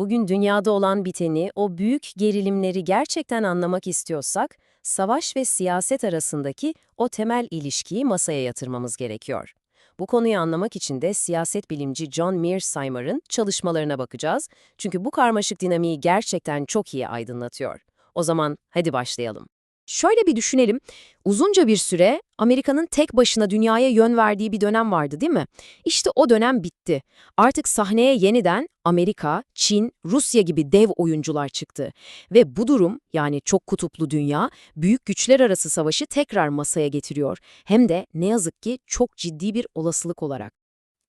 Bugün dünyada olan biteni, o büyük gerilimleri gerçekten anlamak istiyorsak, savaş ve siyaset arasındaki o temel ilişkiyi masaya yatırmamız gerekiyor. Bu konuyu anlamak için de siyaset bilimci John Mearsheimer'ın çalışmalarına bakacağız. Çünkü bu karmaşık dinamiği gerçekten çok iyi aydınlatıyor. O zaman hadi başlayalım. Şöyle bir düşünelim. Uzunca bir süre Amerika'nın tek başına dünyaya yön verdiği bir dönem vardı değil mi? İşte o dönem bitti. Artık sahneye yeniden Amerika, Çin, Rusya gibi dev oyuncular çıktı. Ve bu durum yani çok kutuplu dünya büyük güçler arası savaşı tekrar masaya getiriyor. Hem de ne yazık ki çok ciddi bir olasılık olarak.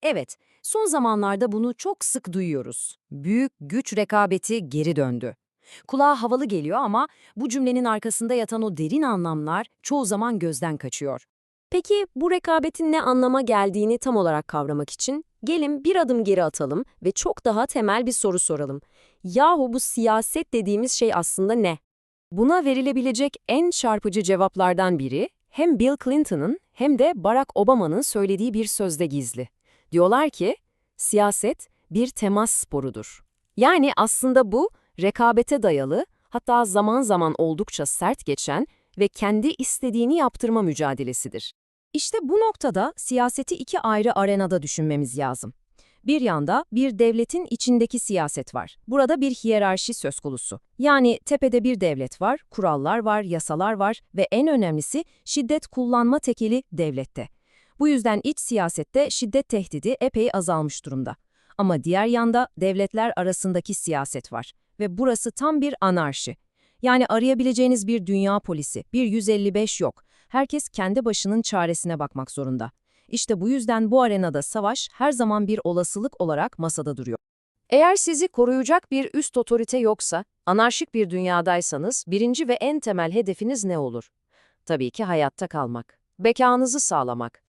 Evet, son zamanlarda bunu çok sık duyuyoruz. Büyük güç rekabeti geri döndü. Kulağa havalı geliyor ama bu cümlenin arkasında yatan o derin anlamlar çoğu zaman gözden kaçıyor. Peki bu rekabetin ne anlama geldiğini tam olarak kavramak için gelin bir adım geri atalım ve çok daha temel bir soru soralım. Yahu bu siyaset dediğimiz şey aslında ne? Buna verilebilecek en çarpıcı cevaplardan biri hem Bill Clinton'ın hem de Barack Obama'nın söylediği bir sözde gizli. Diyorlar ki, siyaset bir temas sporudur. Yani aslında bu rekabete dayalı, hatta zaman zaman oldukça sert geçen ve kendi istediğini yaptırma mücadelesidir. İşte bu noktada siyaseti iki ayrı arenada düşünmemiz lazım. Bir yanda bir devletin içindeki siyaset var. Burada bir hiyerarşi söz konusu. Yani tepede bir devlet var, kurallar var, yasalar var ve en önemlisi şiddet kullanma tekeli devlette. Bu yüzden iç siyasette şiddet tehdidi epey azalmış durumda. Ama diğer yanda devletler arasındaki siyaset var ve burası tam bir anarşi. Yani arayabileceğiniz bir dünya polisi, bir 155 yok. Herkes kendi başının çaresine bakmak zorunda. İşte bu yüzden bu arenada savaş her zaman bir olasılık olarak masada duruyor. Eğer sizi koruyacak bir üst otorite yoksa, anarşik bir dünyadaysanız birinci ve en temel hedefiniz ne olur? Tabii ki hayatta kalmak, bekanızı sağlamak.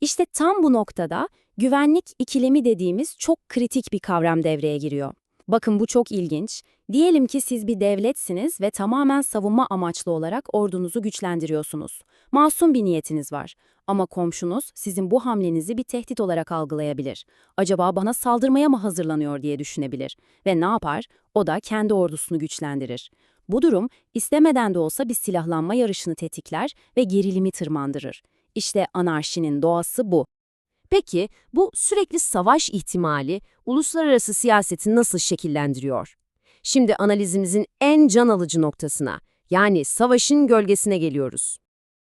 İşte tam bu noktada güvenlik ikilemi dediğimiz çok kritik bir kavram devreye giriyor. Bakın bu çok ilginç. Diyelim ki siz bir devletsiniz ve tamamen savunma amaçlı olarak ordunuzu güçlendiriyorsunuz. Masum bir niyetiniz var. Ama komşunuz sizin bu hamlenizi bir tehdit olarak algılayabilir. Acaba bana saldırmaya mı hazırlanıyor diye düşünebilir. Ve ne yapar? O da kendi ordusunu güçlendirir. Bu durum istemeden de olsa bir silahlanma yarışını tetikler ve gerilimi tırmandırır. İşte anarşinin doğası bu. Peki bu sürekli savaş ihtimali uluslararası siyaseti nasıl şekillendiriyor? Şimdi analizimizin en can alıcı noktasına, yani savaşın gölgesine geliyoruz.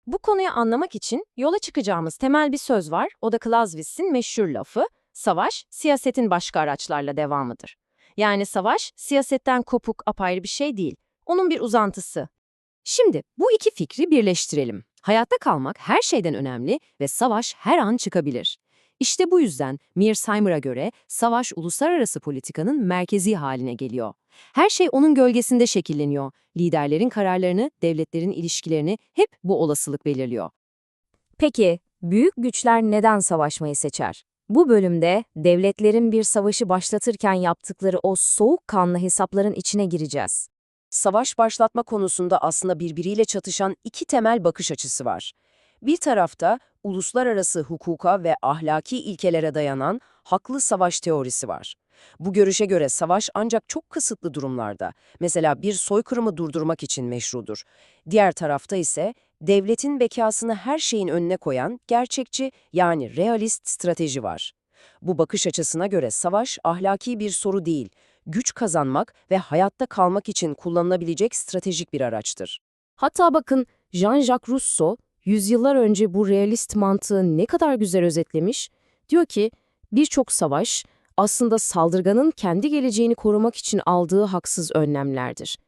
Bu konuyu anlamak için yola çıkacağımız temel bir söz var, o da Clausewitz'in meşhur lafı, savaş, siyasetin başka araçlarla devamıdır. Yani savaş, siyasetten kopuk, apayrı bir şey değil, onun bir uzantısı. Şimdi bu iki fikri birleştirelim. Hayatta kalmak her şeyden önemli ve savaş her an çıkabilir. İşte bu yüzden Mearsheimer'a göre savaş uluslararası politikanın merkezi haline geliyor. Her şey onun gölgesinde şekilleniyor. Liderlerin kararlarını, devletlerin ilişkilerini hep bu olasılık belirliyor. Peki, büyük güçler neden savaşmayı seçer? Bu bölümde devletlerin bir savaşı başlatırken yaptıkları o soğukkanlı hesapların içine gireceğiz. Savaş başlatma konusunda aslında birbiriyle çatışan iki temel bakış açısı var. Bir tarafta uluslararası hukuka ve ahlaki ilkelere dayanan haklı savaş teorisi var. Bu görüşe göre savaş ancak çok kısıtlı durumlarda, mesela bir soykırımı durdurmak için meşrudur. Diğer tarafta ise devletin bekasını her şeyin önüne koyan gerçekçi yani realist strateji var. Bu bakış açısına göre savaş ahlaki bir soru değil, güç kazanmak ve hayatta kalmak için kullanılabilecek stratejik bir araçtır. Hatta bakın Jean-Jacques Rousseau yüzyıllar önce bu realist mantığı ne kadar güzel özetlemiş. Diyor ki, birçok savaş aslında saldırganın kendi geleceğini korumak için aldığı haksız önlemlerdir.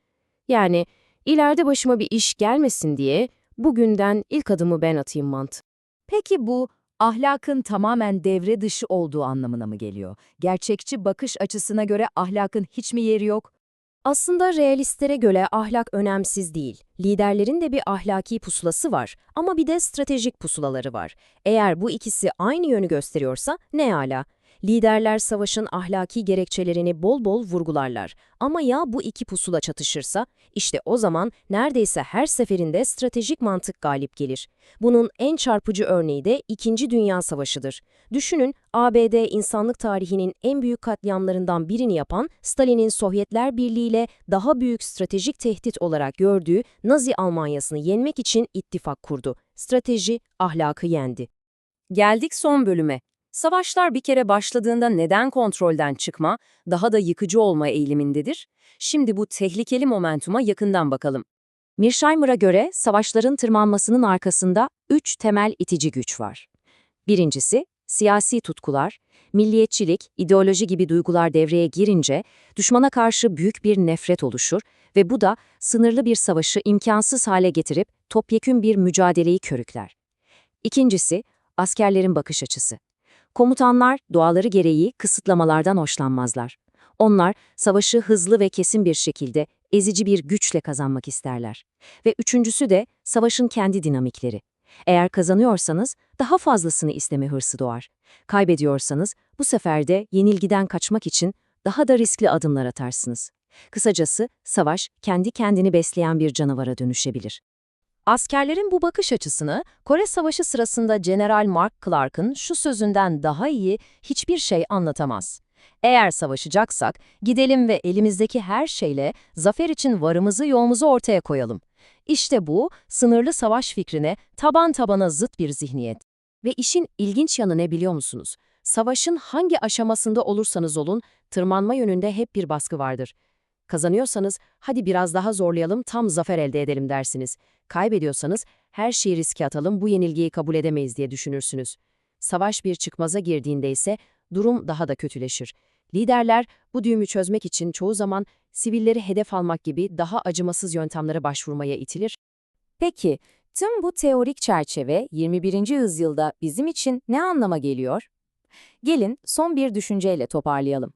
Yani ileride başıma bir iş gelmesin diye bugünden ilk adımı ben atayım mantı. Peki bu ahlakın tamamen devre dışı olduğu anlamına mı geliyor? Gerçekçi bakış açısına göre ahlakın hiç mi yeri yok? Aslında realistlere göre ahlak önemsiz değil. Liderlerin de bir ahlaki pusulası var ama bir de stratejik pusulaları var. Eğer bu ikisi aynı yönü gösteriyorsa ne ala. Liderler savaşın ahlaki gerekçelerini bol bol vurgularlar. Ama ya bu iki pusula çatışırsa, işte o zaman neredeyse her seferinde stratejik mantık galip gelir. Bunun en çarpıcı örneği de İkinci Dünya Savaşı'dır. Düşünün, ABD insanlık tarihinin en büyük katliamlarından birini yapan Stalin'in Sovyetler Birliği ile daha büyük stratejik tehdit olarak gördüğü Nazi Almanyası'nı yenmek için ittifak kurdu. Strateji ahlakı yendi. Geldik son bölüme. Savaşlar bir kere başladığında neden kontrolden çıkma, daha da yıkıcı olma eğilimindedir? Şimdi bu tehlikeli momentuma yakından bakalım. Mearsheimer'a göre savaşların tırmanmasının arkasında üç temel itici güç var. Birincisi, siyasi tutkular, milliyetçilik, ideoloji gibi duygular devreye girince düşmana karşı büyük bir nefret oluşur ve bu da sınırlı bir savaşı imkansız hale getirip topyekün bir mücadeleyi körükler. İkincisi, askerlerin bakış açısı. Komutanlar doğaları gereği kısıtlamalardan hoşlanmazlar. Onlar savaşı hızlı ve kesin bir şekilde ezici bir güçle kazanmak isterler. Ve üçüncüsü de savaşın kendi dinamikleri. Eğer kazanıyorsanız daha fazlasını isteme hırsı doğar. Kaybediyorsanız bu sefer de yenilgiden kaçmak için daha da riskli adımlar atarsınız. Kısacası savaş kendi kendini besleyen bir canavara dönüşebilir. Askerlerin bu bakış açısını Kore Savaşı sırasında General Mark Clark'ın şu sözünden daha iyi hiçbir şey anlatamaz. Eğer savaşacaksak gidelim ve elimizdeki her şeyle zafer için varımızı yoğumuzu ortaya koyalım. İşte bu sınırlı savaş fikrine taban tabana zıt bir zihniyet. Ve işin ilginç yanı ne biliyor musunuz? Savaşın hangi aşamasında olursanız olun tırmanma yönünde hep bir baskı vardır. Kazanıyorsanız hadi biraz daha zorlayalım tam zafer elde edelim dersiniz. Kaybediyorsanız her şeyi riske atalım bu yenilgiyi kabul edemeyiz diye düşünürsünüz. Savaş bir çıkmaza girdiğinde ise durum daha da kötüleşir. Liderler bu düğümü çözmek için çoğu zaman sivilleri hedef almak gibi daha acımasız yöntemlere başvurmaya itilir. Peki, tüm bu teorik çerçeve 21. yüzyılda bizim için ne anlama geliyor? Gelin son bir düşünceyle toparlayalım.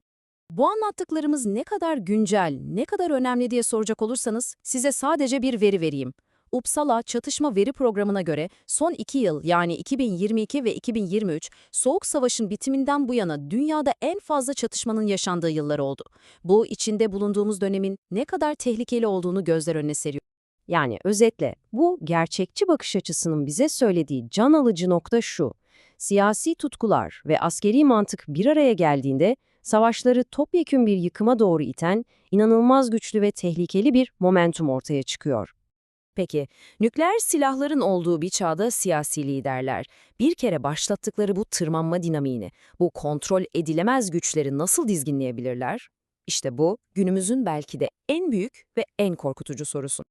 Bu anlattıklarımız ne kadar güncel, ne kadar önemli diye soracak olursanız size sadece bir veri vereyim. Uppsala Çatışma Veri Programı'na göre son iki yıl yani 2022 ve 2023 Soğuk Savaş'ın bitiminden bu yana dünyada en fazla çatışmanın yaşandığı yıllar oldu. Bu içinde bulunduğumuz dönemin ne kadar tehlikeli olduğunu gözler önüne seriyor. Yani özetle bu gerçekçi bakış açısının bize söylediği can alıcı nokta şu. Siyasi tutkular ve askeri mantık bir araya geldiğinde savaşları topyekün bir yıkıma doğru iten inanılmaz güçlü ve tehlikeli bir momentum ortaya çıkıyor. Peki, nükleer silahların olduğu bir çağda siyasi liderler bir kere başlattıkları bu tırmanma dinamiğini, bu kontrol edilemez güçleri nasıl dizginleyebilirler? İşte bu günümüzün belki de en büyük ve en korkutucu sorusu.